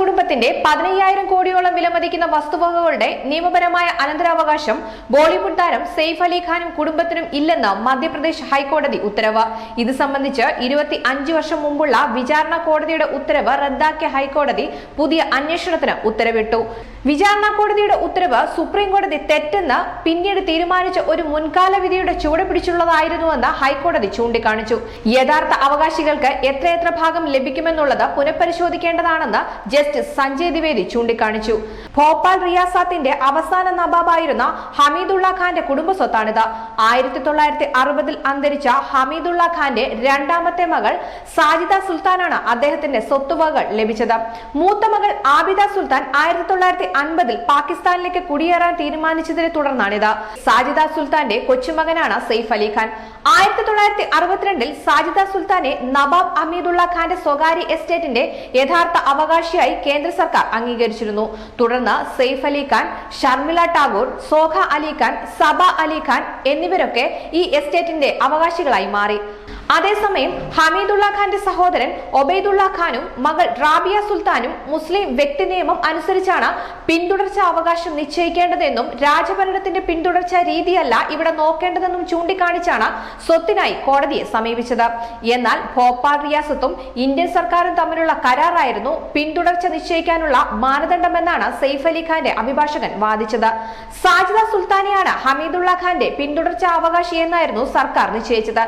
കുടുംബത്തിന്റെ പതിനയ്യായിരം കോടിയോളം വിലമതിക്കുന്ന വസ്തുവകകളുടെ നിയമപരമായ അനന്തരാവകാശം ബോളിവുഡ് താരം സെയ്ഫ് അലി ഖാനും കുടുംബത്തിനും ഇല്ലെന്ന് മധ്യപ്രദേശ് ഹൈക്കോടതി ഉത്തരവ്. ഇത് സംബന്ധിച്ച് ഇരുപത്തി അഞ്ച് വർഷം മുമ്പുള്ള വിചാരണ കോടതിയുടെ ഉത്തരവ് റദ്ദാക്കിയ ഹൈക്കോടതി പുതിയ അന്വേഷണത്തിന് ഉത്തരവിട്ടു. വിചാരണ കോടതിയുടെ ഉത്തരവ് സുപ്രീം കോടതി തെറ്റെന്ന് പിന്നീട് തീരുമാനിച്ച ഒരു മുൻകാല വിധിയുടെ ചുവട് പിടിച്ചുള്ളതായിരുന്നുവെന്ന് ഹൈക്കോടതി ചൂണ്ടിക്കാണിച്ചു. യഥാർത്ഥ അവകാശികൾക്ക് എത്രയെത്ര ഭാഗം ലഭിക്കുമെന്നുള്ളത് പുനഃപരിശോധിക്കേണ്ടതാണെന്ന് ജസ്റ്റിസ് സഞ്ജയ് ദ്വിവേദി ചൂണ്ടിക്കാണിച്ചു. ഭോപ്പാൽ റിയാസാത്തിന്റെ അവസാന നവാബായിരുന്ന ഹമീദുള്ള ഖാന്റെ കുടുംബ സ്വത്താണിത് ആയിരത്തി തൊള്ളായിരത്തി അറുപതിൽ അന്തരിച്ച ഹമീദുള്ള ഖാന്റെ രണ്ടാമത്തെ മകൾ സാജിദ സുൽത്താനാണ് അദ്ദേഹത്തിന്റെ സ്വത്തുവകകൾ ലഭിച്ചത്. മൂത്ത മകൾ ആബിദ സുൽത്താൻ ആയിരത്തി തൊള്ളായിരത്തി അൻപതിൽ പാകിസ്ഥാനിലേക്ക് കുടിയേറാൻ തീരുമാനിച്ചതിനെ തുടർന്നാണിത്. സാജിദ സുൽത്താന്റെ കൊച്ചുമകനാണ് സെയ്ഫ് അലി ഖാൻ. ആയിരത്തി തൊള്ളായിരത്തി അറുപത്തിരണ്ടിൽ സാജിദ സുൽത്താനെ നവാബ് അമീദുള്ള ഖാന്റെ സ്വകാര്യ എസ്റ്റേറ്റിന്റെ യഥാർത്ഥ അവകാശിയായി കേന്ദ്ര സർക്കാർ അംഗീകരിച്ചിരുന്നു. തുടർന്ന് സെയ്ഫ് അലി ഖാൻ ഷർമിള ടാഗോർ സോഖ അലി ഖാൻ സബ അലി ഖാൻ എന്നിവരൊക്കെ ഈ എസ്റ്റേറ്റിന്റെ അവകാശികളായി മാറി. അതേസമയം ഹമീദുള്ള ഖാന്റെ സഹോദരൻ ഒബൈദുള്ള ഖാനും മകൾ റാബിയ സുൽത്താനും മുസ്ലിം വ്യക്തി നിയമം അനുസരിച്ചാണ് പിന്തുടർച്ച അവകാശം നിശ്ചയിക്കേണ്ടതെന്നും രാജഭരണത്തിന്റെ പിന്തുടർച്ച രീതിയല്ല ഇവിടെ നോക്കേണ്ടതെന്നും ചൂണ്ടിക്കാണിച്ചാണ് സ്വത്തിനായി കോടതിയെ സമീപിച്ചത്. എന്നാൽ ഭോപ്പാൽ റിയാസത്തും ഇന്ത്യൻ സർക്കാരും തമ്മിലുള്ള കരാറായിരുന്നു പിന്തുടർച്ച നിശ്ചയിക്കാനുള്ള മാനദണ്ഡമെന്നാണ് സെയ്ഫ് അലി ഖാന്റെ അഭിഭാഷകൻ വാദിച്ചത്. സാജിദ സുൽത്താനെയാണ് ഹമീദുള്ള ഖാന്റെ പിന്തുടർച്ച അവകാശി എന്നായിരുന്നു സർക്കാർ നിശ്ചയിച്ചത്.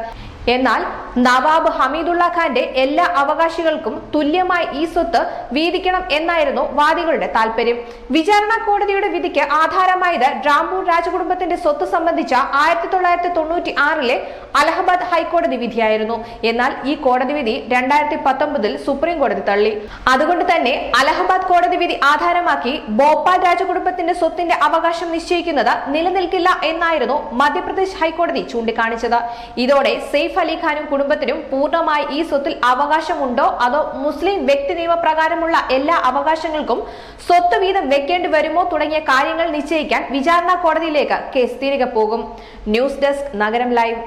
എന്നാൽ നവാബ് ഹമീദുള്ള ഖാന്റെ എല്ലാ അവകാശികൾക്കും തുല്യമായി ഈ സ്വത്ത് വീതിക്കണം എന്നായിരുന്നു വാദികളുടെ താല്പര്യം വിചാരണ കോടതിയുടെ വിധിക്ക് ആധാരമായത് ഡ്രാംപൂർ രാജകുടുംബത്തിന്റെ സ്വത്ത് സംബന്ധിച്ച ആയിരത്തി തൊള്ളായിരത്തി തൊണ്ണൂറ്റി ആറിലെ അലഹബാദ് ഹൈക്കോടതി വിധിയായിരുന്നു. എന്നാൽ ഈ കോടതി വിധി രണ്ടായിരത്തി പത്തൊമ്പതിൽ സുപ്രീം കോടതി തള്ളി. അതുകൊണ്ട് തന്നെ അലഹബാദ് കോടതി വിധി ആധാരമാക്കി ഭോപ്പാൽ രാജകുടുംബത്തിന്റെ സ്വത്തിന്റെ അവകാശം നിശ്ചയിക്കുന്നത് നിലനിൽക്കില്ല എന്നായിരുന്നു മധ്യപ്രദേശ് ഹൈക്കോടതി ചൂണ്ടിക്കാണിച്ചത്. ഇതോടെ സെയ്ഫ് അലിഖാനും കുടുംബത്തിനും പൂർണമായി ഈ സ്വത്തിൽ അവകാശമുണ്ടോ? അതോ മുസ്ലിം വ്യക്തി നിയമപ്രകാരമുള്ള എല്ലാ അവകാശങ്ങൾക്കും സ്വത്ത് വീതം വെക്കേണ്ടി വരുമോ തുടങ്ങിയ കാര്യങ്ങൾ നിശ്ചയിക്കാൻ വിചാരണ കോടതിയിലേക്ക് കേസ് തിരികെ പോകും. News desk Nagaram live.